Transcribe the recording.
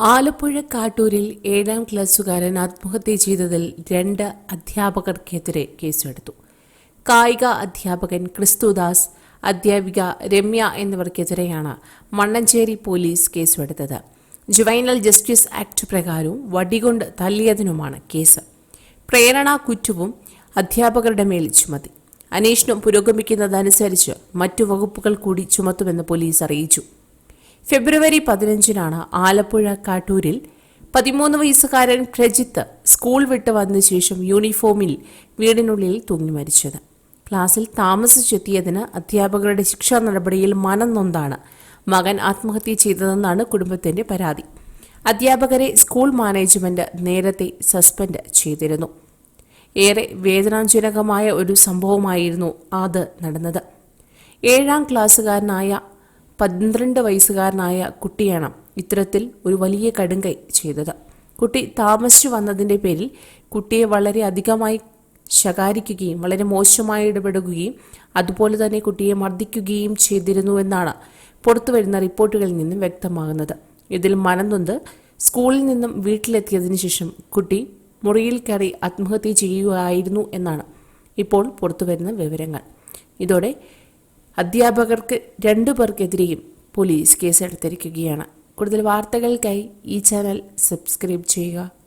ആലപ്പുഴ കാട്ടൂരിൽ ഏഴാം ക്ലാസ്സുകാരൻ ആത്മഹത്യ ചെയ്തതിൽ രണ്ട് അധ്യാപകർക്കെതിരെ കേസെടുത്തു. കായിക അധ്യാപകൻ ക്രിസ്തുദാസ് അധ്യാപിക രമ്യ എന്നിവർക്കെതിരെയാണ് മണ്ണഞ്ചേരി പോലീസ് കേസെടുത്തത്. ജുവൈനൽ ജസ്റ്റിസ് ആക്ട് പ്രകാരവും വടികൊണ്ട് തല്ലിയതിനുമാണ് കേസ്. പ്രേരണ കുറ്റവും അധ്യാപകരുടെ മേൽ ചുമത്തി. അന്വേഷണം പുരോഗമിക്കുന്നതനുസരിച്ച് മറ്റു വകുപ്പുകൾ കൂടി ചുമത്തുമെന്ന് പോലീസ് അറിയിച്ചു. ഫെബ്രുവരി പതിനഞ്ചിനാണ് ആലപ്പുഴ കാട്ടൂരിൽ പതിമൂന്ന് വയസ്സുകാരൻ പ്രജിത്ത് സ്കൂൾ വിട്ട് വന്ന ശേഷം യൂണിഫോമിൽ വീടിനുള്ളിൽ തൂങ്ങി മരിച്ചത്. ക്ലാസ്സിൽ താമസിച്ചെത്തിയതിന് അധ്യാപകരുടെ ശിക്ഷാ നടപടിയിൽ മനം നൊന്താണ്. മകൻ ആത്മഹത്യ ചെയ്തതെന്നാണ് കുടുംബത്തിന്റെ പരാതി. അധ്യാപകരെ സ്കൂൾ മാനേജ്മെന്റ് നേരത്തെ സസ്പെൻഡ് ചെയ്തിരുന്നു. ഏറെ വേദനാജനകമായ ഒരു സംഭവമായിരുന്നു അത് നടന്നത്. ഏഴാം ക്ലാസ്സുകാരനായ പന്ത്രണ്ട് വയസ്സുകാരനായ കുട്ടിയാണ് ഇത്തരത്തിൽ ഒരു വലിയ കടുങ്കൈ ചെയ്തത്. കുട്ടി താമസിച്ചു വന്നതിന്റെ പേരിൽ കുട്ടിയെ വളരെ അധികമായി ശകാരിക്കുകയും വളരെ മോശമായി ഇടപെടുകയും അതുപോലെ തന്നെ കുട്ടിയെ മർദ്ദിക്കുകയും ചെയ്തിരുന്നുവെന്നാണ് പുറത്തുവരുന്ന റിപ്പോർട്ടുകളിൽ നിന്നും വ്യക്തമാകുന്നത്. ഇതിൽ മനംനൊന്ത് സ്കൂളിൽ നിന്നും വീട്ടിലെത്തിയതിന് ശേഷം കുട്ടി മുറിയിൽ കയറി ആത്മഹത്യ ചെയ്യുകയായിരുന്നു എന്നാണ് ഇപ്പോൾ പുറത്തുവരുന്ന വിവരങ്ങൾ. ഇതോടെ അധ്യാപകർക്ക് രണ്ടു പേർക്കെതിരെയും പോലീസ് കേസെടുത്തിരിക്കുകയാണ്. കൂടുതൽ വാർത്തകൾക്കായി ഈ ചാനൽ സബ്സ്ക്രൈബ് ചെയ്യുക.